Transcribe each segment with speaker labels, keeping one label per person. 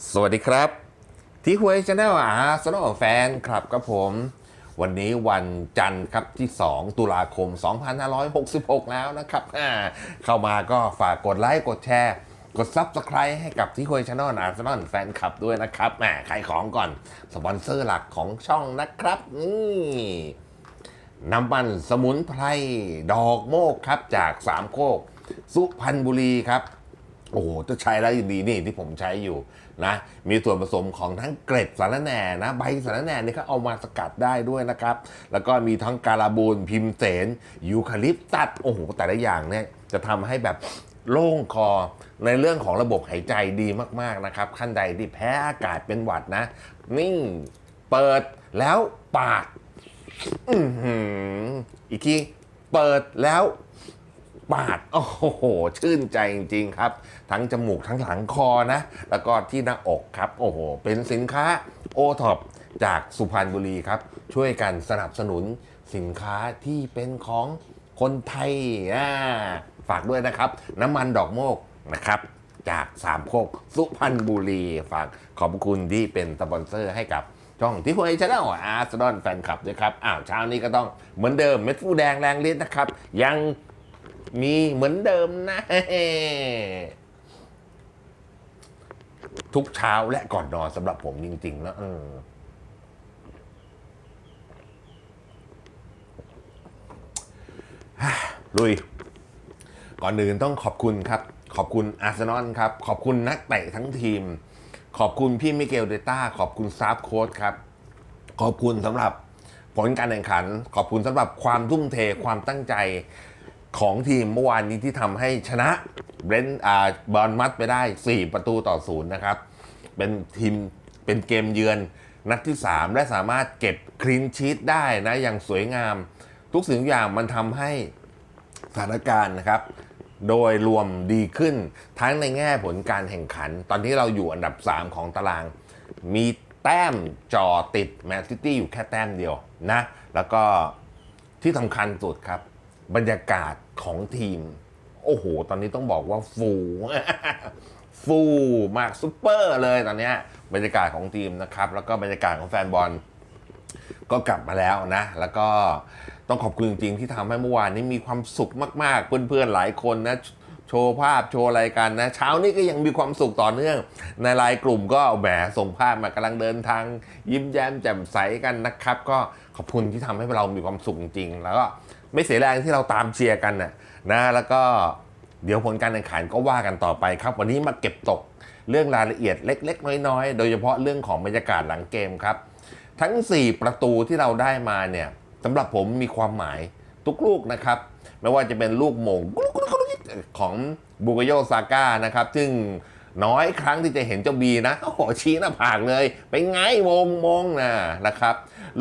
Speaker 1: สวัสดีครับ ที่หวยชาแนลอาสนอแฟนครับกับผม วันนี้วันจันทร์ครับที่ 2 ตุลาคม 2566 แล้วนะครับเข้ามาก็ฝากกดไลค์กดแชร์กด Subscribe ให้กับที่หวยชาแนลอาสนอแฟนคลับด้วยนะครับแหมขายของก่อน สปอนเซอร์หลักของช่องนะครับนี่น้ำมันสมุนไพรดอกโมกครับจากสามโคก สุพรรณบุรีครับ โอ้โหจะใช้แล้วยินดีนี่ที่ผมใช้อยู่ นะมีส่วนผสมของทั้งเกล็ดสารแหน่นะใบสารแหน่นี่เขาเอามาสกัดได้ด้วยนะครับ แล้วก็มีทั้งการาบูนพิมเสนยูคาลิปตัสโอ้โหแต่ละอย่างเนี่ยจะทำให้แบบโล่งคอในเรื่องของระบบหายใจดีมากๆนะครับขั้นใดที่แพ้อากาศเป็นหวัดนะ นิ่งเปิดแล้วปาดอือหืออีกทีเปิดแล้ว ปาด โอ้โห ชื่นใจจริง ๆ ครับ ทั้งจมูกทั้งหลังคอนะ แล้วก็ที่หน้าอกครับ โอ้โห เป็นสินค้าโอท็อปจากสุพรรณบุรีครับ ช่วยกันสนับสนุนสินค้าที่เป็นของคนไทยอ่าฝากด้วยนะครับ น้ำมันดอกโมกนะครับ จากสามโคกสุพรรณบุรี ฝากขอบคุณที่เป็นสปอนเซอร์ให้กับช่องที่พวยชาแนลอาร์ซดอนแฟนคลับด้วยครับ อ้าวเช้านี้ก็ต้องเหมือนเดิมเม็ดฟูแดงแรงฤทธิ์นะครับ ยัง มีเหมือนเดิมนะ ทุกเช้าและก่อนนอนสำหรับผมจริงๆนะเออฮ่าลุย ก่อนอื่นต้องขอบคุณครับ ขอบคุณอาร์เซนอลครับ ขอบคุณนักเตะทั้งทีม ขอบคุณพี่มิเกลเดต้า ขอบคุณซาฟโค้ดครับ ขอบคุณสำหรับผลการแข่งขัน ขอบคุณสำหรับความทุ่มเทความตั้งใจ ของทีมเมื่อวานนี้ที่ทำให้ชนะเบรนท์อ่าบอลมัดไปได้ 4 ประตูต่อศูนย์นะครับ เป็นทีมเป็นเกมเยือนนัดที่ 3 และสามารถเก็บคลีนชีตได้นะอย่างสวยงาม ทุกสิ่งทุกอย่างมันทำให้สถานการณ์นะครับ โดยรวมดีขึ้นทั้งในแง่ผลการแข่งขัน ตอนนี้เราอยู่อันดับ 3 ของตาราง มีแต้มจอติดแมนซิตี้อยู่แค่แต้มเดียวนะ แล้วก็ที่สำคัญสุดครับ บรรยากาศของทีม โอ้โห ตอนนี้ต้องบอกว่าฟู ฟูมากซุปเปอร์เลยตอนนี้บรรยากาศของทีมนะครับ แล้วก็บรรยากาศของแฟนบอลก็กลับมาแล้วนะ แล้วก็ต้องขอบคุณจริงๆที่ทำให้เมื่อวานนี้มีความสุขมากๆ เพื่อนๆหลายคนนะโชว์ภาพโชว์อะไรกันนะ เช้านี้ก็ยังมีความสุขต่อเนื่อง ในไลน์กลุ่มก็แหมส่งภาพมากำลังเดินทาง ยิ้มแย้มแจ่มใสกันนะครับ ก็ขอบคุณที่ทำให้เรามีความสุขจริง แล้วก็ ไม่เสียแรงที่เราตามเชียร์กันนะนะแล้วก็เดี๋ยวผลการแข่งขันก็ว่ากันต่อไปครับ วันนี้มาเก็บตกเรื่องรายละเอียดเล็ก ๆ น้อยๆ โดยเฉพาะเรื่องของบรรยากาศหลังเกมครับ ทั้ง 4 ประตูที่เราได้มาเนี่ยสำหรับผมมีความหมายทุกลูกนะครับ ไม่ว่าจะเป็นลูกโมงของบูกโยซาก้านะครับ ซึ่งน้อยครั้งที่จะเห็นเจ้าบีนะโอ้โหชี้หน้าผากเลย ไปไงมงมงนะนะครับ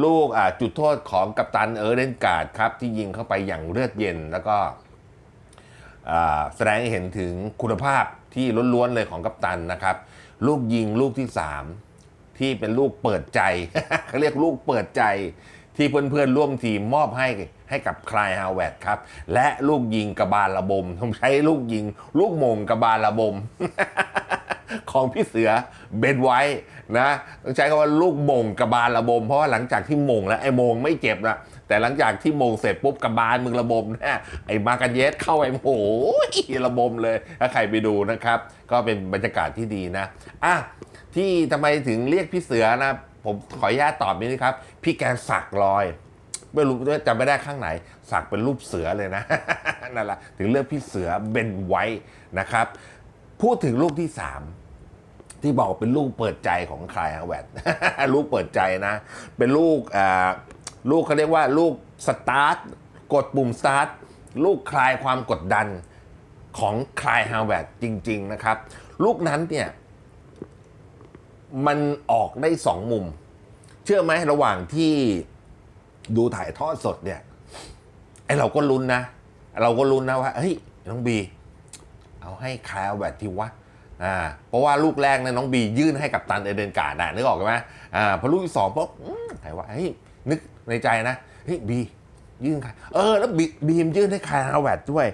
Speaker 1: ลูกจุดโทษของกัปตันเออร์เดนการ์ดครับที่ยิงเข้าไปอย่างเลือดเย็นแล้วก็แสดงให้เห็นถึงคุณภาพที่ล้วนๆเลยของกัปตันนะครับ ลูกยิงลูกที่ 3 ที่เป็นลูกเปิดใจเขาเรียกลูกเปิดใจที่เพื่อนๆร่วมทีมมอบให้ให้กับคลายฮาวเวดครับ และลูกยิงกระบาลระบมผมใช้ลูกยิง ลูกมงกระบาลระบม ของพี่เสือเบนไว้ นะต้องใช้คำว่าลูกมงกระบาลระบม เพราะว่าหลังจากที่มงแล้วไอ้มงไม่เจ็บนะแต่หลังจากที่มงเสร็จปุ๊บกระบาลมึงระบมนะไอ้มากันเยสเข้าไปโอ้โหระบมเลยถ้าใครไปดูนะครับ ก็เป็นบรรยากาศที่ดีนะอะที่ทำไมถึงเรียกพี่เสือนะ ผมขออนุญาตตอบนี้นะครับ พี่แกสักรอยไม่รู้จำไม่ได้ข้างไหน สักเป็นรูปเสือเลยนะนั่นแหละถึงเลือกพี่เสือเบนไว้นะครับ พูดถึงลูกที่สาม ที่บอกเป็นลูกเปิดใจของคลายฮาวเวดลูกเปิดใจนะ เป็นลูกลูกเขาเรียกว่าลูกสตาร์ทกดปุ่มสตาร์ทลูกคลายความกดดันของคลายฮาวเวดจริง ๆ นะครับ ลูกนั้นเนี่ย มันออกได้สองมุม เชื่อไหมระหว่างที่ดูถ่ายทอดสดเนี่ยไอเราก็ลุ้นนะ เราก็ลุ้นนะว่าเฮ้ยน้องบี เอาให้คลายเอาแวดที่วะ อ่าเพราะว่าลูกแรกเนี่ยน้องบียื่นให้กับตันเอเดนการ์ดนะนึกออกไหมอ่าพอลูกที่สองปุ๊บใครว่าเฮ้ยนึกในใจนะเฮ้ยบียื่นใครเออแล้วบีบีมยื่นให้คายฮาวเวิร์ดด้วย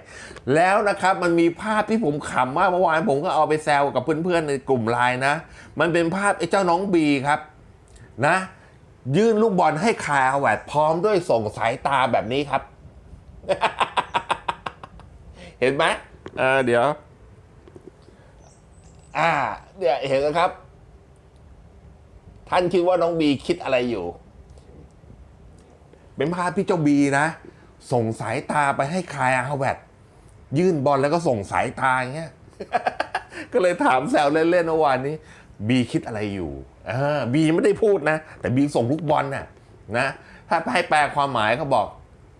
Speaker 1: แล้วนะครับมันมีภาพที่ผมขำมากเมื่อวานผมก็เอาไปแซวกับเพื่อนๆในกลุ่มไลน์นะ มันเป็นภาพไอ้เจ้าน้องบีครับนะ ยื่นลูกบอลให้คายฮาวเวิร์ดพร้อมด้วยส่งสายตาแบบนี้ครับ เห็นไหมเออเดี๋ยว อ่าเดี๋ยวเห็นแล้วครับ ท่านคิดว่าน้องบีคิดอะไรอยู่ เป็นภาพที่เจ้าบีนะ ส่งสายตาไปให้คายอาฮาวเวตยื่นบอลแล้วก็ส่งสายตาอย่างเงี้ย ก็เลยถามแซวเล่นๆเมื่อวานนี้ บีคิดอะไรอยู่เออบีไม่ได้พูดนะ แต่บีส่งลูกบอลน่ะนะ ถ้าให้แปลความหมายก็บอก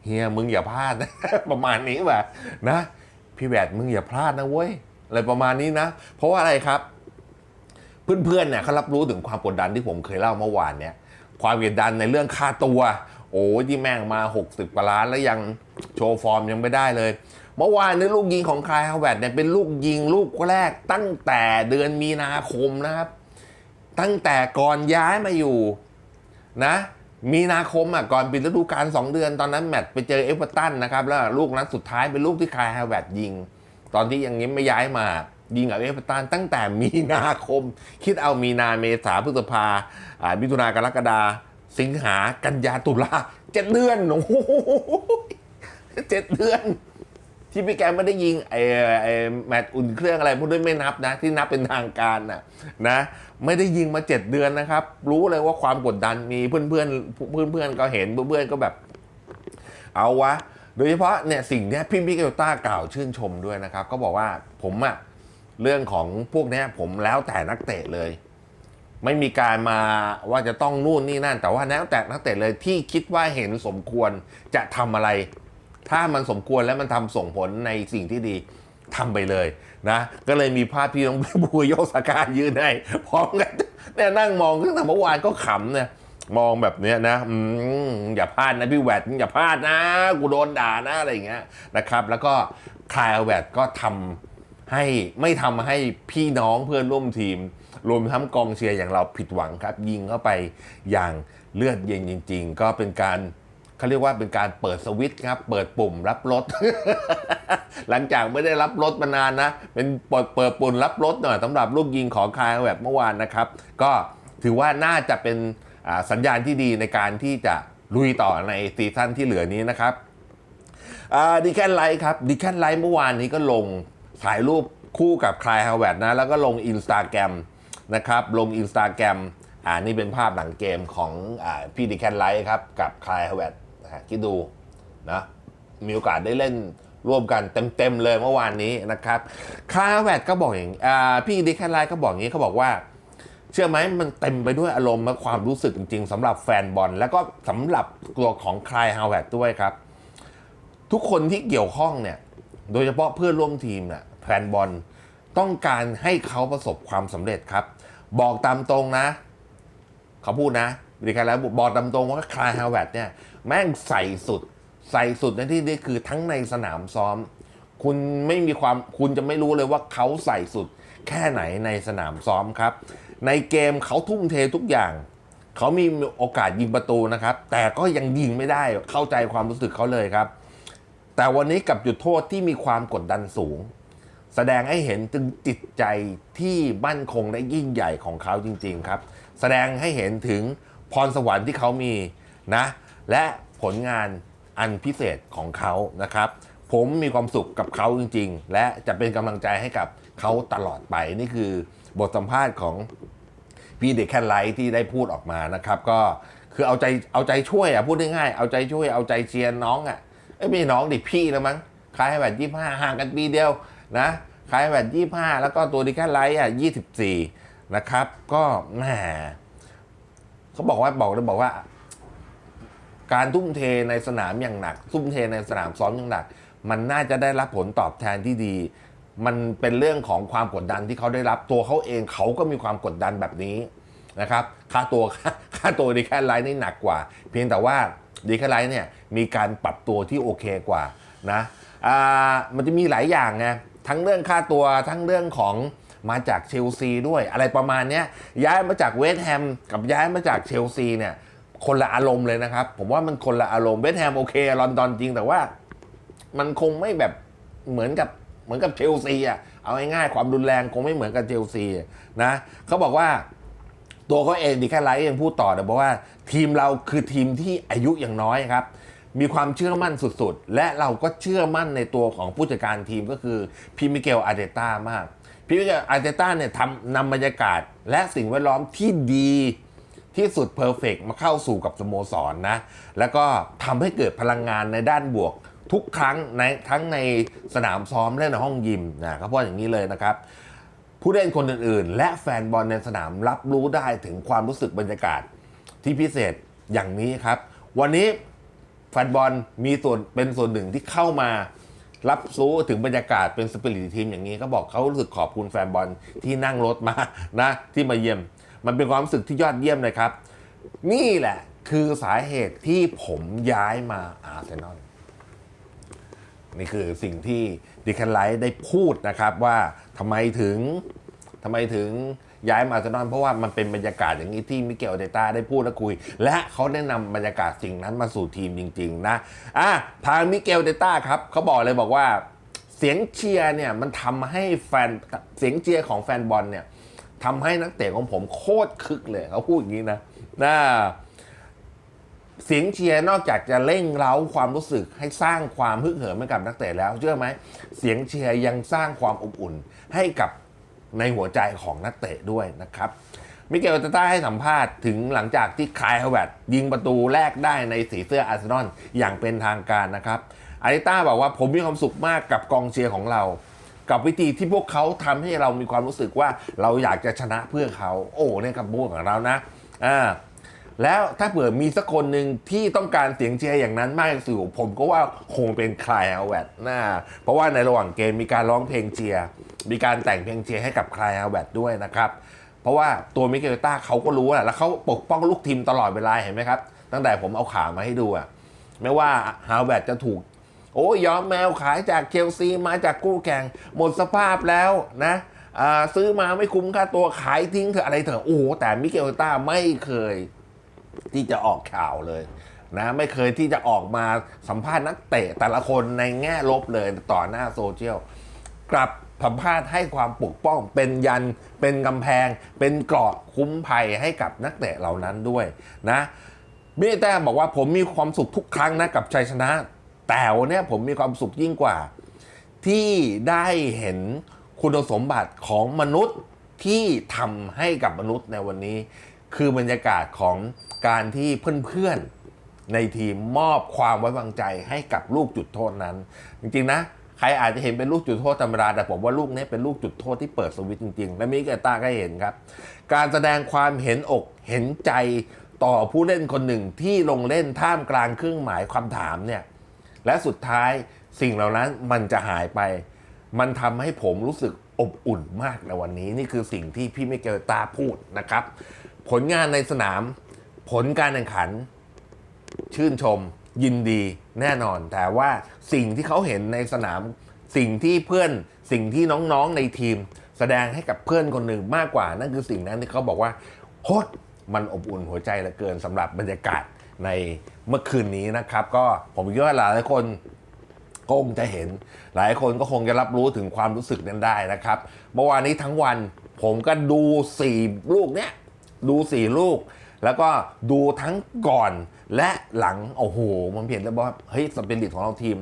Speaker 1: เฮียมึงอย่าพลาดนะประมาณนี้แบบนะ พี่แวดมึงอย่าพลาดนะเว้ย อะไรประมาณนี้นะ เพราะว่าอะไรครับ เพื่อนๆเนี่ยเขารับรู้ถึงความกดดันที่ผมเคยเล่าเมื่อวานเนี่ย ความกดดันในเรื่องค่าตัว โอ้ยที่แม่งมา 60กว่าล้านแล้วยังโชว์ฟอร์มยังไม่ได้เลย เมื่อวานนี้ลูกยิงของคายฮาวเวดเนี่ยเป็นลูกยิงลูกแรกตั้งแต่เดือนมีนาคมนะครับ ตั้งแต่ก่อนย้ายมาอยู่นะมีนาคมอะก่อนปิดฤดูกาล2เดือนตอนนั้นแมตช์ไปเจอเอเวอร์ตันนะครับ แล้วลูกนั้นสุดท้ายเป็นลูกที่คายฮาวเวดยิง ตอนที่ยังยิ้ไม่ย้ายมา ยิงกับเอเวอร์ตันตั้งแต่มีนาคม คิดเอามีนาเมษาพฤษภามิถุนากรกฎาสิงหากันยาตุลาเจ็ดเดือนโอ้โหเจ็ดเดือน ที่พี่แกไม่ได้ยิงไอ้ไอ้แมตช์อุ่นเครื่องอะไรพวกนี้ไม่นับนะ ที่นับเป็นทางการนะนะ ไม่ได้ยิงมาเจ็ดเดือนนะครับ รู้เลยว่าความกดดันมีเพื่อนเพื่อนเพื่อนเพื่อนก็เห็นเพื่อนๆก็แบบ เอาวะ โดยเฉพาะเนี่ยสิ่งเนี้ยพี่มิเกลต้ากล่าวชื่นชมด้วยนะครับ ก็บอกว่าผมอะเรื่องของพวกเนี้ยผมแล้วแต่นักเตะเลย ไม่มีการมาว่าจะต้องนู่นนี่นั่น แต่ว่าแล้วแต่นักเตะเลยที่คิดว่าเห็นสมควรจะทำอะไร ถ้ามันสมควรแล้วมันทำส่งผลในสิ่งที่ดีทำไปเลยนะก็เลยมีภาพพี่น้องบูโยสกายืนให้พร้อมกันเนี่ยนั่งมองตั้งแต่เมื่อวานก็ขำเนี่ย มองแบบเนี้ยนะอืมอย่าพลาดนะพี่แวดอย่าพลาดนะ กูโดนด่านะอะไรอย่างเงี้ยนะครับ แล้วก็คลายแวดก็ทำให้ไม่ทำให้พี่น้องเพื่อนร่วมทีม รวมทั้งกองเชียร์อย่างเราผิดหวังครับ ยิงเข้าไปอย่างเลือดเย็นจริง ๆ ก็เป็นการเขาเรียกว่าเป็นการเปิดสวิตช์ครับ เปิดปุ่มรับรถ หลังจากไม่ได้รับรถมานานนะ เป็นเปิดเปิดปุ่มรับรถหน่อยสำหรับลูกยิงของคายแบบเมื่อวานนะครับ ก็ถือว่าน่าจะเป็น สัญญาณที่ดีในการที่จะลุยต่อในซีซั่นที่เหลือนี้นะครับดีแคนไลท์ครับดีแคนไลท์เมื่อวานนี้ก็ลงถ่ายรูปคู่กับคลายฮาวเวิร์ดนะ แล้วก็ลงอินสตาแกรมนะครับ ลงอินสตาแกรมอ่านี่เป็นภาพหลังเกมของอาพี่ดีแคนไลท์ครับ กับคลายฮาวเวิร์ดคิดดูนะมีโอกาสได้เล่นร่วมกันเต็มๆเลยเมื่อวานนี้นะครับคลายฮาวเวิร์ดก็บอกอย่างพี่ดีแคนไลท์ก็บอกอย่างนี้เขาบอกว่า เชื่อไหมมันเต็มไปด้วยอารมณ์และความรู้สึกจริง ๆสำหรับแฟนบอล แล้วก็สำหรับตัวของคลายฮาวเวิร์ดด้วยครับ ทุกคนที่เกี่ยวข้องเนี่ย โดยเฉพาะเพื่อนร่วมทีมเนี่ยแฟนบอลต้องการให้เขาประสบความสำเร็จครับ บอกตามตรงนะ เขาพูดนะบริการแล้วบอกตามตรงว่าคลายฮาวเวิร์ดเนี่ยแม่งใส่สุด ใส่สุดในที่นี้คือทั้งในสนามซ้อม คุณไม่มีความคุณจะไม่รู้เลยว่าเขาใส่สุดแค่ไหนในสนามซ้อมครับ ในเกมเขาทุ่มเททุกอย่าง เขามีโอกาสยิงประตูนะครับ แต่ก็ยังยิงไม่ได้เข้าใจความรู้สึกเขาเลยครับ แต่วันนี้กับจุดโทษที่มีความกดดันสูง แสดงให้เห็นถึงจิตใจที่มั่นคงและยิ่งใหญ่ของเขาจริง ๆ ครับ แสดงให้เห็นถึงพรสวรรค์ที่เขามีนะ และผลงานอันพิเศษของเขานะครับ ผมมีความสุขกับเขาจริง ๆ และจะเป็นกำลังใจให้กับเขาตลอดไปนี่คือ บทสัมภาษณ์ของพี่เด็กแค่ไลท์ที่ได้พูดออกมานะครับ ก็คือเอาใจเอาใจช่วยอะพูดง่ายๆเอาใจช่วยเอาใจเชียร์น้องอะเอ้ไม่ใช่น้องดิพี่แล้วมั้งคล้ายแบบยี่ห้าห่างกันปีเดียวนะคล้ายแบบยี่ห้าแล้วก็ตัวดิแค่ไลท์อะยี่สิบสี่นะครับ ก็แหมเขาบอกว่าบอกเลยบอกว่า การทุ่มเทในสนามอย่างหนัก ทุ่มเทในสนามซ้อมอย่างหนัก มันน่าจะได้รับผลตอบแทนที่ดี มันเป็นเรื่องของความกดดันที่เขาได้รับตัวเขาเองเขาก็มีความกดดันแบบนี้นะครับค่าตัวค่าตัวดีแค่ไลน์นี่หนักกว่า เพียงแต่ว่าดีแค่ไลน์เนี่ยมีการปรับตัวที่โอเคกว่านะอ่ามันจะมีหลายอย่างไงทั้งเรื่องค่าตัวทั้งเรื่องของมาจากเชลซีด้วย อะไรประมาณนี้ยย้ายมาจากเวสต์แฮมกับย้ายมาจากเชลซีเนี่ยคนละอารมณ์เลยนะครับ ผมว่ามันคนละอารมณ์เวสต์แฮมโอเคลอนดอนจริงแต่ว่ามันคงไม่แบบเหมือนกับ เหมือนกับเชลซีอะเอาง่ายๆความรุนแรงคงไม่เหมือนกับเชลซีนะเขาบอกว่าตัวเขาเองดีแค่ไลท์ยังพูดต่อนะบอกว่าทีมเราคือทีมที่อายุอย่างน้อยครับ มีความเชื่อมั่นสุดๆ และเราก็เชื่อมั่นในตัวของผู้จัดการทีมก็คือพีมิเกลอาเตต้ามากพีมิเกลอาเตต้าเนี่ยทำนำบรรยากาศ และสิ่งแวดล้อมที่ดีที่สุดเพอร์เฟกมาเข้าสู่กับสโมสรนนะ แล้วก็ทำให้เกิดพลังงานในด้านบวก ทุกครั้งในทั้งในสนามซ้อมและในห้องยิมนะเขาพูดอย่างนี้เลยนะครับ ผู้เล่นคนอื่นๆ และแฟนบอลในสนามรับรู้ได้ถึงความรู้สึกบรรยากาศที่พิเศษอย่างนี้ครับ วันนี้แฟนบอลมีส่วนเป็นส่วนหนึ่งที่เข้ามารับรู้ถึงบรรยากาศเป็นสปิริตทีมอย่างนี้ก็บอกเขารู้สึกขอบคุณแฟนบอลที่นั่งรถมานะที่มาเยี่ยม มันเป็นความรู้สึกที่ยอดเยี่ยมเลยครับ นี่แหละคือสาเหตุที่ผมย้ายมาอาร์เซนอล นี่คือสิ่งที่ดิคันไลท์ได้พูดนะครับว่าทำไมถึงทำไมถึงย้ายมาอาร์เซนอลเพราะว่ามันเป็นบรรยากาศอย่างนี้ที่มิเกลเดต้าได้พูดและคุย และเขาได้นำบรรยากาศสิ่งนั้นมาสู่ทีมจริง ๆ นะอะทางมิเกลเดต้าครับเขาบอกเลยบอกว่า เสียงเชียร์เนี่ยมันทำให้แฟนเสียงเชียร์ของแฟนบอลเนี่ยทำให้นักเตะของผมโคตรคึกเลยเขาพูดอย่างนี้นะนะ เสียงเชียร์นอกจากจะเร่งเร้าความรู้สึกให้สร้างความฮึกเหิมให้กับนักเตะแล้วเชื่อไหมเสียงเชียร์ยังสร้างความอบอุ่นให้กับในหัวใจของนักเตะด้วยนะครับมิเกลตาต้าให้สัมภาษณ์ถึงหลังจากที่คายฮาวเวิร์ดยิงประตูแรกได้ในสีเสื้ออาร์เซนอลอย่างเป็นทางการนะครับอาริต้าบอกว่าผมมีความสุขมากกับกองเชียร์ของเรา กับวิธีที่พวกเขาทำให้เรามีความรู้สึกว่าเราอยากจะชนะเพื่อเขา โอ้เนี่ยคำพูดของเรานะอ่า แล้วถ้าเผื่อมีสักคนหนึ่งที่ต้องการเสียงเชียร์อย่างนั้นมากที่สุดผมก็ว่าคงเป็นคลายเอาแวดนะเพราะว่าในระหว่างเกมมีการร้องเพลงเชียร์มีการแต่งเพลงเชียร์ให้กับคลายเอาแวดด้วยนะครับเพราะว่าตัวมิเกลต้าเขาก็รู้แหละแล้วเขาปกป้องลูกทีมตลอดเวลาเห็นไหมครับ ตั้งแต่ผมเอาข่าวมาให้ดูอะไม่ว่าฮาวเวิร์ดจะถูก โอ้ยยอมแมวขายจากเชลซีมาจากกู้แข่งหมดสภาพแล้วนะอ่าซื้อมาไม่คุ้มค่าตัวขายทิ้งเถอะอะไรเถอะโอ้แต่มิเกลต้าไม่เคย ที่จะออกข่าวเลยนะไม่เคยที่จะออกมาสัมภาษณ์นักเตะแต่ละคนในแง่ลบเลยต่อหน้าโซเชียลกลับสัมภาษณ์ให้ความปกป้องเป็นยัน เป็นกำแพง เป็นเกราะคุ้มภัยให้กับนักเตะเหล่านั้นด้วยนะมิเต้าบอกว่าผมมีความสุขทุกครั้งนะกับชัยชนะ แต่วันเนี้ยผมมีความสุขยิ่งกว่า ที่ได้เห็นคุณสมบัติของมนุษย์ที่ทำให้กับมนุษย์ในวันนี้ คือบรรยากาศของการที่เพื่อนๆในทีมมอบความไว้วางใจให้กับลูกจุดโทษนั้น จริงๆนะใครอาจจะเห็นเป็นลูกจุดโทษธรรมดาแต่ผมว่าลูกนี้เป็นลูกจุดโทษที่เปิดสวิตจริงๆ และมิเกลตาก็เห็นครับ การแสดงความเห็นอกเห็นใจต่อผู้เล่นคนหนึ่งที่ลงเล่นท่ามกลางเครื่องหมายความถามเนี่ยและสุดท้ายสิ่งเหล่านั้นมันจะหายไป มันทำให้ผมรู้สึกอบอุ่นมากในวันนี้ นี่คือสิ่งที่พี่มิเกลตาพูดนะครับ ผลงานในสนาม ผลการแข่งขัน ชื่นชม ยินดีแน่นอน แต่ว่าสิ่งที่เขาเห็นในสนาม สิ่งที่เพื่อนสิ่งที่น้องๆในทีม แสดงให้กับเพื่อนคนหนึ่งมากกว่า นั่นคือสิ่งนั้นที่เขาบอกว่าโคตรมันอบอุ่นหัวใจเหลือเกินสำหรับบรรยากาศในเมื่อคืนนี้นะครับ ก็ผมคิดว่าหลายคนก็คงจะเห็น หลายคนก็คงจะรับรู้ถึงความรู้สึกนั้นได้นะครับ เมื่อวานนี้ทั้งวันผมก็ดู 4 ลูกเนี้ย ดู 4 ลูก แล้วก็ดูทั้งก่อนและหลัง โอ้โห มันเห็นแล้วว่าเฮ้ยสปิริตของเราทีม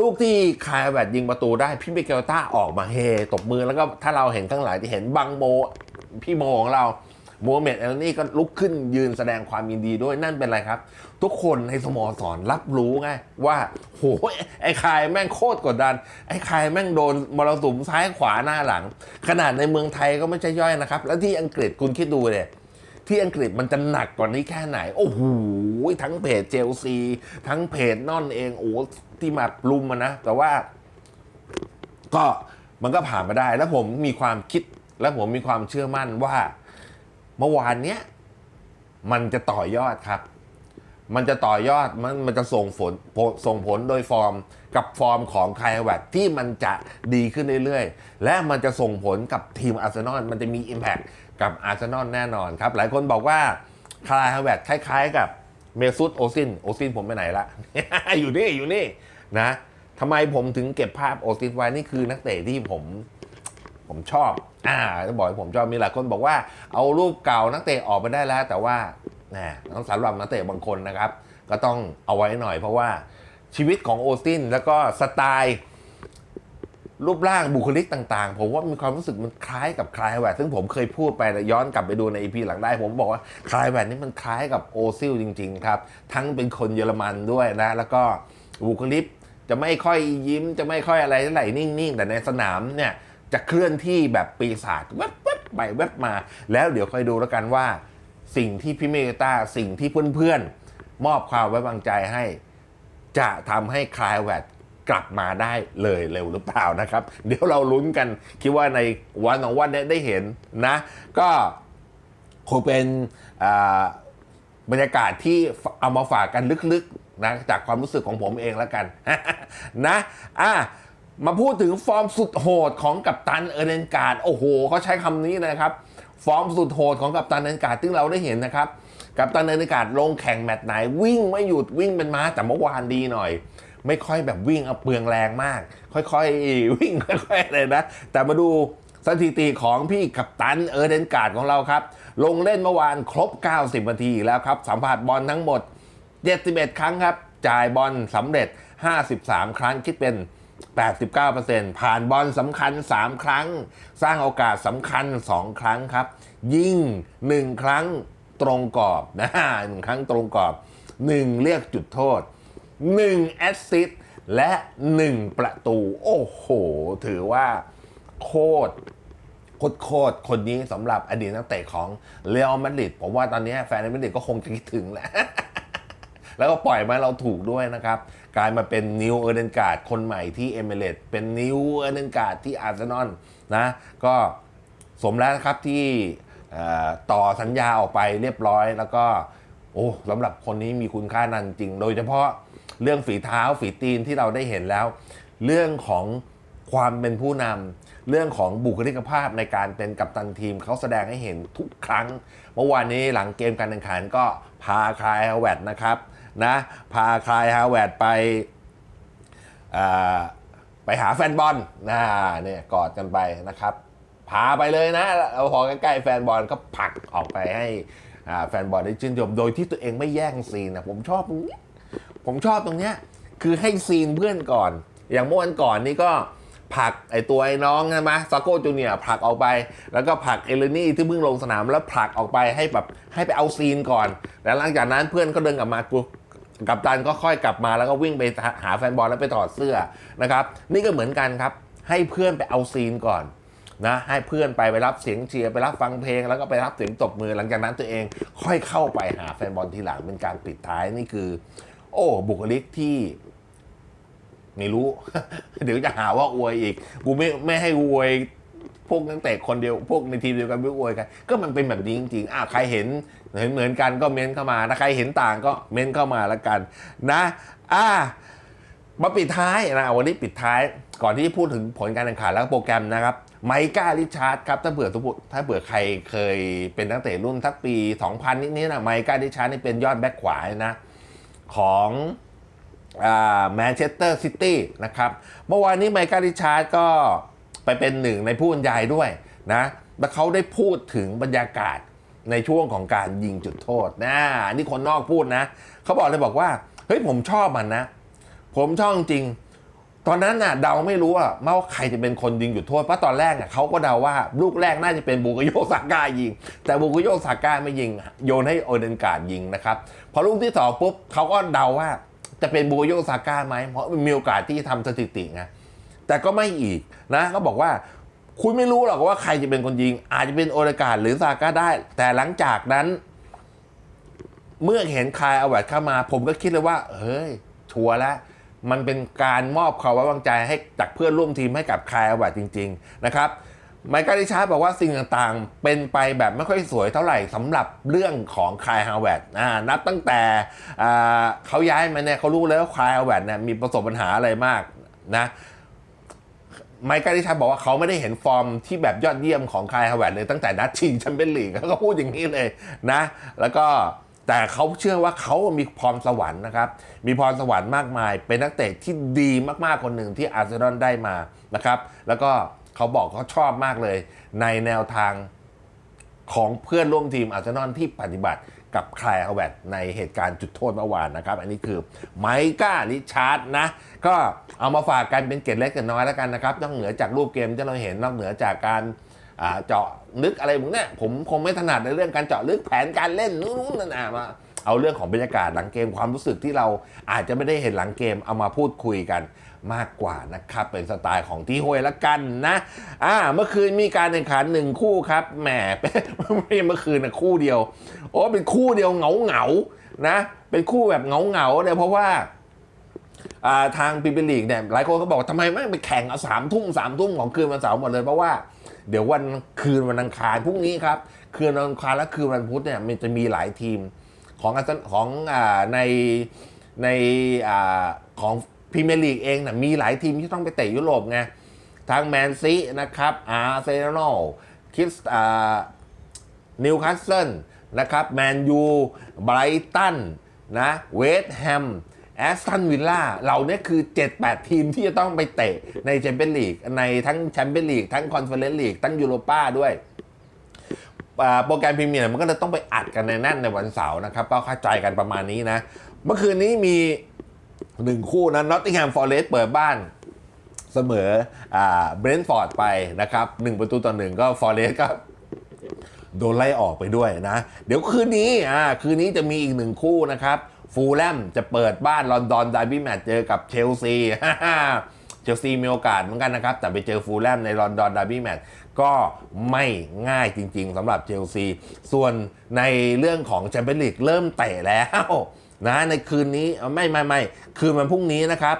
Speaker 1: ลูกที่คายแวดยิงประตูได้ พี่มิเกลต้าออกมาเฮตบมือแล้วก็ถ้าเราเห็นข้างหลังที่เห็นบังโม พี่โมของเราโมเมดเอลนี่ก็ลุกขึ้นยืนแสดงความยินดีด้วยนั่นเป็นอะไรครับ ทุกคนในสโมสรรับรู้ไงว่าโหไอ้คายแม่งโคตรกดดัน ไอ้คายแม่งโดนมรสุมซ้ายขวาหน้าหลัง ขนาดในเมืองไทยก็ไม่ใช่ย่อยนะครับ แล้วที่อังกฤษคุณคิดดูเลยที่อังกฤษมันจะหนักกว่านี้แค่ไหน โอ้โหทั้งเพจเจลซี ทั้งเพจนอนเองโอ้ที่มาลุมมานะ แต่ว่า ก็มันก็ผ่านมาได้ แล้วผมมีความคิด และผมมีความเชื่อมั่นว่า เมื่อวานเนี้ยมันจะต่อยอดครับ มันจะต่อยอดมันมันจะส่งผลส่งผลโดยฟอร์มกับฟอร์มของไคลแวดที่มันจะดีขึ้นเรื่อยๆ และมันจะส่งผลกับทีมอาร์เซนอลมันจะมี Impact กับอาร์เซนอลแน่นอนครับ หลายคนบอกว่าคลายฮาวเวิร์ดคล้ายๆ กับเมซุตโอซินโอซินผมไปไหนละ อยู่นี่อยู่นี่นะทำไมผมถึงเก็บภาพโอซินไว้นี่คือนักเตะที่ผมผมชอบ อ่าต้องบอกให้ผมชอบมีหลายคนบอกว่าเอารูปเก่านักเตะออกไปได้แล้ว แต่ว่า แหมต้องสำหรับนักเตะบางคนนะครับ ก็ต้องเอาไว้หน่อยเพราะว่าชีวิตของโอสตินแล้วก็สไตล์รูปร่างบุคลิกต่างๆ ผมว่ามีความรู้สึกมันคล้ายกับคลายแวดซึ่งผมเคยพูดไปย้อนกลับไปดูในอีพีหลังได้ ผมบอกว่าคลายแวดนี่มันคล้ายกับโอซิลจริง ๆ ครับ ทั้งเป็นคนเยอรมันด้วยนะ แล้วก็บุคลิกจะไม่ค่อยยิ้มจะไม่ค่อยอะไรเท่าไหร่นิ่งๆ แต่ในสนามเนี่ยจะเคลื่อนที่แบบปีศาจแวบๆไปแวบมา แล้วเดี๋ยวค่อยดูแล้วกันว่า สิ่งที่พี่เมกตาสิ่งที่เพื่อนๆ มอบความไว้วางใจให้ จะทำให้คลายแวดกลับมาได้เลยเร็วหรือเปล่านะครับ เดี๋ยวเราลุ้นกันคิดว่าในวันสองวันนี้ได้เห็นนะ ก็คงเป็นบรรยากาศที่เอามาฝากกันลึกๆนะจากความรู้สึกของผมเองแล้วกันนะอะมาพูดถึงฟอร์มสุดโหดของกัปตันเอเดนการ์ดโอ้โหเขาใช้คำนี้นะครับ ฟอร์มสุดโหดของกัปตันเอเดนการ์ดซึ่งเราได้เห็นนะครับ กัปตันเอเดนการ์ดลงแข่งแมตช์ไหน วิ่งไม่หยุดวิ่งเป็นม้าแต่เมื่อวานดีหน่อย ไม่ค่อยแบบวิ่งเอาเปลืองแรงมาก ค่อยๆ วิ่งค่อยๆเลยนะ แต่มาดูสถิติของพี่กัปตันเออร์เดนการ์ดของเราครับ ลงเล่นเมื่อวานครบ 90 นาทีแล้วครับ สัมผัสบอลทั้งหมด 71 ครั้งครับ จ่ายบอลสำเร็จ 53 ครั้งคิดเป็น 89%ผ่านบอลสำคัญ 3 ครั้ง สร้างโอกาสสำคัญ 2 ครั้งครับ ยิง 1 ครั้งตรงกรอบนะหนึ่งครั้งตรงกรอบ 1 เรียกจุดโทษ 1 แอสซิสต์และ 1 ประตู โอ้โห ถือว่าโคตรโคตรคตคนนี้สำหรับอดีตนักเตะของเรอัลมาดริดผมว่าตอนนี้แฟนเรอัลมาดริดก็คงจะคิดถึงแหละแล้วก็ปล่อยมาเราถูกด้วยนะครับ กลายมาเป็นนิวเออร์เดนการ์ดคนใหม่ที่เอเมเรตเป็นนิวเออร์เดนการ์ดที่อาร์เซนอลนะก็สมแล้วครับที่ต่อสัญญาออกไปเรียบร้อย แล้วก็โอ้สำหรับคนนี้มีคุณค่านันจริง โดยเฉพาะเรื่องฝีเท้าฝีตีนที่เราได้เห็นแล้ว เรื่องของความเป็นผู้นำเรื่องของบุคลิกภาพในการเป็นกัปตันทีมเขาแสดงให้เห็นทุกครั้ง เมื่อวานนี้หลังเกมการแข่งขันก็พาคลายฮาวเวดนะครับ นะพาคลายฮาวเวดไปไปหาแฟนบอลนะเนี่ยกอดกันไปนะครับพาไปเลยนะเอาพอใกล้ๆแฟนบอลก็ผลักออกไปให้แฟนบอลได้ชื่นชมโดยที่ตัวเองไม่แย่งซีนนะผมชอบตรงนี้ผมชอบตรงเนี้ยคือให้ซีนเพื่อนก่อน อย่างเมื่อวันก่อนนี่ก็ผลักไอตัวไอ้น้องใช่ไหมซาโก้จูเนียร์ผลักออกไป แล้วก็ผลักเอเลนี่ที่เพิ่งลงสนามแล้วผลักออกไปให้แบบให้ไปเอาซีนก่อน แล้วหลังจากนั้นเพื่อนก็เดินกลับมากู กับตันก็ค่อยกลับมาแล้วก็วิ่งไปหาแฟนบอลแล้วไปถอดเสื้อนะครับ นี่ก็เหมือนกันครับ ให้เพื่อนไปเอาซีนก่อนนะให้เพื่อนไปไปรับเสียงเชียร์ไปรับฟังเพลง แล้วก็ไปรับเสียงตบมือหลังจากนั้นตัวเองค่อยเข้าไปหาแฟนบอลทีหลังเป็นการปิดท้ายนี่คือ โอ้บุคลิกที่ไม่รู้ เดี๋ยวจะหาว่าอวยอีก กูไม่ไม่ให้อวย พวกนักเตะคนเดียวพวกในทีมเดียวกันไม่อวยกัน ก็มันเป็นแบบนี้จริงๆอะใครเห็นเห็นเหมือนกันก็เม้นเข้ามาถ้าใครเห็นต่างก็เม้นเข้ามาล้วกัน นะอะมาปิดท้ายนะวันนี้ปิดท้ายก่อนที่จะพูดถึงผลการแข่งขันแล้วก็โปรแกรมนะครับไมก้าริชาร์ดครับถ้าเผื่อทุกถ้าเผื่อใครเคยเป็นนักเตะรุ่นทักปี 2000 นิดนี้นะไมก้าริชาร์ดนี่เป็นยอดแบ็คขวานะของแมนเชสเตอร์ซิตี้นะครับ เมื่อวานนี้ไมก้าริชาร์ดก็ ไปเป็นหนึ่งในผู้บรรยายด้วยนะแล้วเขาได้พูดถึงบรรยากาศในช่วงของการยิงจุดโทษนะอันนี่คนนอกพูดนะเขาบอกเลยบอกว่าเฮ้ยผมชอบมันนะ ผมชอบจริง ตอนนั้นน่ะเดาไม่รู้อะว่าใครจะเป็นคนยิงจุดโทษเพราะตอนแรกอะเขาก็เดาว่าลูกแรกน่าจะเป็นบูกโยซาก้ายิง แต่บูกโยซาก้าไม่ยิงโยนให้โอเดนการ์ดยิงนะครับพอลูกที่สองปุ๊บเขาก็เดาว่าจะเป็นบูกโยซาก้าไหมเพราะมีโอกาสที่จะทำสถิติไง แต่ก็ไม่อีกนะ ก็บอกว่า คุณไม่รู้หรอกว่าใครจะเป็นคนยิง อาจจะเป็นโอเดนกาดหรือซาก้าได้ แต่หลังจากนั้น เมื่อเห็นคายอาแวดเข้ามา ผมก็คิดเลยว่า เฮ้ย ชัวร์แล้วมันเป็นการมอบความไว้วางใจให้จากเพื่อนร่วมทีมให้กับคายอาแวดจริง ๆ นะครับไมค์การิชาร์ดบอกว่าสิ่งต่างๆ เป็นไปแบบไม่ค่อยสวยเท่าไหร่สำหรับเรื่องของคายฮาวเวดนับตั้งแต่เขาย้ายมาเนี่ยเขารู้แล้วว่าคายฮาวเวดเนี่ยมีประสบปัญหาอะไรมากนะ ไมค์การิชาบอกว่าเขาไม่ได้เห็นฟอร์มที่แบบยอดเยี่ยมของคายฮาวเวิร์ดเลยตั้งแต่นัดชิงแชมเปี้ยนลีกเขาก็พูดอย่างนี้เลยนะ แล้วก็แต่เขาเชื่อว่าเขามีพรสวรรค์นะครับ มีพรสวรรค์มากมาย เป็นนักเตะที่ดีมากๆคนหนึ่งที่อาร์เซนอลได้มานะครับ แล้วก็เขาบอกเขาชอบมากเลย ในแนวทางของเพื่อนร่วมทีมอาร์เซนอลที่ปฏิบัติ กับคลายฮาวเวิร์ดในเหตุการณ์จุดโทษเมื่อวานนะครับ อันนี้คือไมก้าลิชาร์ดนะ ก็เอามาฝากกันเป็นเกร็ดเล็กเกร็ดน้อยแล้วกันนะครับนอกเหนือจากรูปเกมที่เราเห็นนอกเหนือจากการเจาะลึกอะไรพวกนี้ผมคงไม่ถนัดในเรื่องการเจาะลึกแผนการเล่นนู้นนั่นนะมาเอาเรื่องของบรรยากาศหลังเกมความรู้สึกที่เราอาจจะไม่ได้เห็นหลังเกมเอามาพูดคุยกัน มากกว่านะครับ เป็นสไตล์ของที่ห้วยละกันนะอ่าเมื่อคืนมีการแข่งขันหนึ่งคู่ครับแหมไม่ใช่เมื่อคืนนะคู่เดียว โอ้เป็นคู่เดียวเหงาเหงานะเป็นคู่แบบเหงาเหงาเนี่ยเพราะว่าอ่าทางพรีเมียร์ลีกเนี่ยหลายคนก็บอกทำไมไม่ไปแข่งเอาสามทุ่มสามทุ่มของคืนวันเสาร์หมดเลยเพราะว่าเดี๋ยววันคืนวันอังคารพรุ่งนี้ครับ คืนวันอังคารและคืนวันพุธเนี่ยมันจะมีหลายทีมของของอ่าในในอ่าของ พรีเมียร์ลีกเองนะมีหลายทีมที่ต้องไปเตะยุโรปไงทางแมนซีนะครับอาร์เซนอลคิสอ่านิวคาสเซิลนะครับแมนยูไบรตันนะเวสต์แฮมแอสตันวิลล่าเหล่านี้คือ 7-8 ทีมที่จะต้องไปเตะในแชมเปี้ยนลีกในทั้งแชมเปี้ยนลีกทั้งคอนเฟอเรนซ์ลีกทั้งยูโรป้าด้วยโปรแกรมพรีเมียร์มันก็จะต้องไปอัดกันในนั่นในวันเสาร์นะครับก็เข้าใจกันประมาณนี้นะ เมื่อคืนนี้มี หนึ่งคู่นะนอตติงแฮมฟอร์เรสเปิดบ้านเสมอเบรนท์ฟอร์ดไปนะครับหนึ่งประตูต่อหนึ่งก็ฟอร์เรสก็โดนไล่ออกไปด้วยนะ เดี๋ยวคืนนี้อ่าคืนนี้จะมีอีกหนึ่งคู่นะครับ ฟูลแลมจะเปิดบ้านลอนดอนดาร์บี้แมตช์เจอกับเชลซีเชลซีมีโอกาสเหมือนกันนะครับ แต่ไปเจอฟูลแลมในลอนดอนดาร์บี้แมตช์ก็ไม่ง่ายจริง ๆสำหรับเชลซี ส่วนในเรื่องของแชมเปี้ยนลีกเริ่มเตะแล้ว นะในคืนนี้ไม่ไม่ไม่คืนวันพรุ่งนี้นะครับ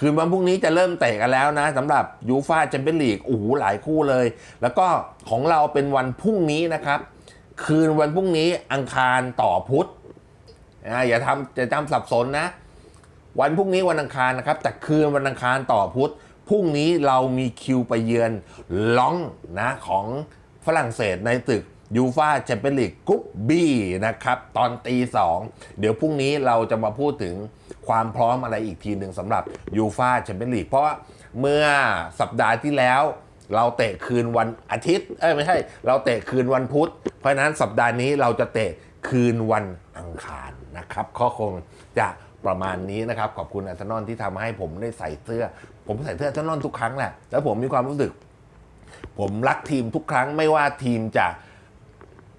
Speaker 1: คืนวันพรุ่งนี้จะเริ่มเตะกันแล้วนะสำหรับยูฟาแชมเปี้ยนลีกโอ้โหหลายคู่เลย แล้วก็ของเราเป็นวันพรุ่งนี้นะครับ คืนวันพรุ่งนี้อังคารต่อพุธนะอย่าทำจะจำสับสนนะ วันพรุ่งนี้วันอังคารนะครับ แต่คืนวันอังคารต่อพุธพรุ่งนี้เรามีคิวไปเยือนล้องนะของฝรั่งเศสในตึก ยูฟาแชมเปี้ยนลีกกรุ๊ปบีนะครับ ตอนตีสองเดี๋ยวพรุ่งนี้เราจะมาพูดถึงความพร้อมอะไรอีกทีหนึ่งสำหรับยูฟาแชมเปี้ยนลีกเพราะเมื่อสัปดาห์ที่แล้ว เราเตะคืนวันอาทิตย์เอ้ยไม่ใช่ เราเตะคืนวันพุธ เพราะนั้นสัปดาห์นี้เราจะเตะคืนวันอังคารนะครับก็คงจะประมาณนี้นะครับ ขอบคุณอาร์เซนอลที่ทำให้ผมได้ใส่เสื้อ ผมใส่เสื้ออาร์เซนอลทุกครั้งแหละแล้วผมมีความรู้สึก ผมรักทีมทุกครั้งไม่ว่าทีมจะ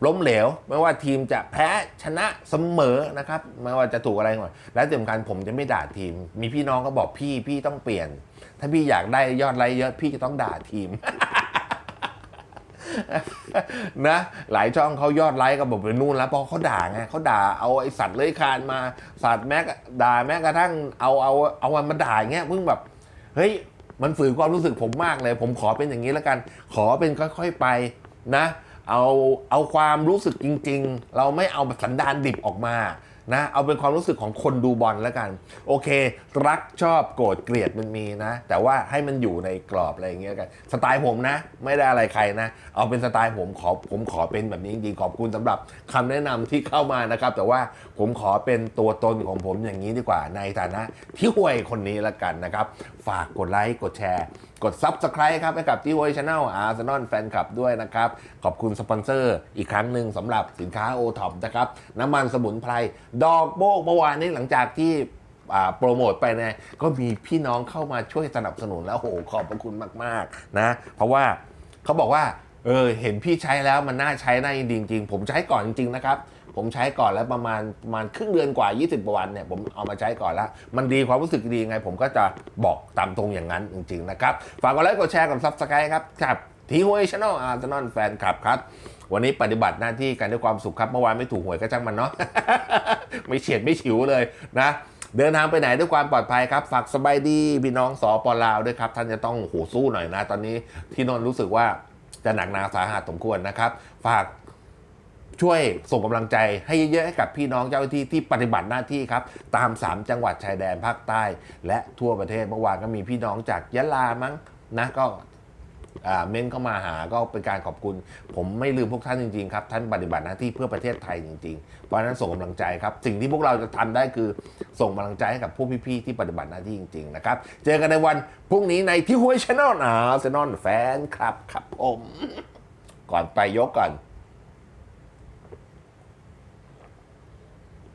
Speaker 1: ล้มเหลว ไม่ว่าทีมจะแพ้ชนะเสมอนะครับไม่ว่าจะถูกอะไรหน่อยและสำคัญผมจะไม่ด่าทีม มีพี่น้องก็บอกพี่พี่ต้องเปลี่ยน ถ้าพี่อยากได้ยอดไลค์เยอะพี่จะต้องด่าทีมนะหลายช่องเขายอดไลค์ก็บอกไปนู่นแล้วพราะเขาด่าไงเขาด่าเอาไอสัตว์เลื้อยคานมาสัตว์แม้กด่าแม้กระทั่งเอาเอาเอามันมาด่าเงี้ยเพิ่งแบบเฮ้ยมันฝืนความรู้สึกผมมากเลย ผมขอเป็นอย่างนี้แล้วกัน ขอเป็นค่อย ๆไปนะ เอาเอาความรู้สึกจริง ๆ เราไม่เอาสันดานดิบออกมานะ เอาเป็นความรู้สึกของคนดูบอลแล้วกัน โอเค รักชอบโกรธเกลียดมันมีนะ แต่ว่าให้มันอยู่ในกรอบอะไรอย่างเงี้ยกันสไตล์ผมนะ ไม่ได้อะไรใครนะ เอาเป็นสไตล์ผมขอผมขอเป็นแบบนี้จริงๆขอบคุณสำหรับคำแนะนำที่เข้ามานะครับ แต่ว่าผมขอเป็นตัวตนของผมอย่างนี้ดีกว่าในฐานะที่ห่วยคนนี้ละกันนะครับ ฝากกดไลค์กดแชร์กด Subscribe ครับให้กับที่ Voice Channel Arsenal Fan Club ด้วยนะครับ ขอบคุณสปอนเซอร์อีกครั้งหนึ่งสำหรับสินค้า o t o p นะครับน้ำมันสมุนไพรดอกโบกเมื่อวานนี้หลังจากที่โปรโมทไปนี่ก็มีพี่น้องเข้ามาช่วยสนับสนุนแล้วโหขอบพระคุณมาก ๆ นะ เพราะว่าเขาบอกว่าเออเห็นพี่ใช้แล้วมันน่าใช้ได้จริงๆผมใช้ก่อนจริง ๆ นะครับ ผมใช้ก่อนแล้วประมาณประมาณครึ่งเดือนกว่า 20กว่าวันเนี่ยผมเอามาใช้ก่อนแล้ว มันดีความรู้สึกดียังไง ผมก็จะบอกตามตรงอย่างนั้นจริงๆนะครับฝากกดไลค์กดแชร์กดซับสไครต์ครับครับทีหวยช anel อาร์เซนอลแฟนคลับครับวันนี้ปฏิบัติหน้าที่กันด้วยความสุขครับ เมื่อวานไม่ถูกหวยก็ช่างมันเนาะไม่เฉียดไม่ฉิวเลยนะ เดินทางไปไหนด้วยความปลอดภัยครับ ฝากสบายดี พี่น้องสอปลาวด้วยครับ ท่านจะต้องโหสู้หน่อยนะ ตอนนี้ที่นนรู้สึกว่าจะหนักหนาสาหัสสมควรนะครับ ฝาก ช่วยส่งกำลังใจให้เยอะๆให้กับพี่น้องเจ้าหน้าที่ที่ปฏิบัติหน้าที่ครับ ตาม 3 จังหวัดชายแดนภาคใต้ และทั่วประเทศเมื่อวานก็มีพี่น้องจากยะลามั้งนะก็เม้นเข้ามาหาก็เป็นการขอบคุณ ผมไม่ลืมพวกท่านจริงๆครับ ท่านปฏิบัติหน้าที่เพื่อประเทศไทยจริงๆ เพราะฉะนั้นส่งกำลังใจครับ สิ่งที่พวกเราจะทำได้คือส่งกำลังใจให้กับพวกพี่ๆที่ปฏิบัติหน้าที่จริงๆนะครับ เจอกันในวันพรุ่งนี้ในที่ห้วยชแนลนะเซนอนแฟนครับครับผม ก่อนไปยกก่อนอืม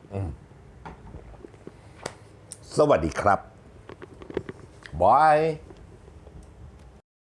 Speaker 1: สวัสดีครับบาย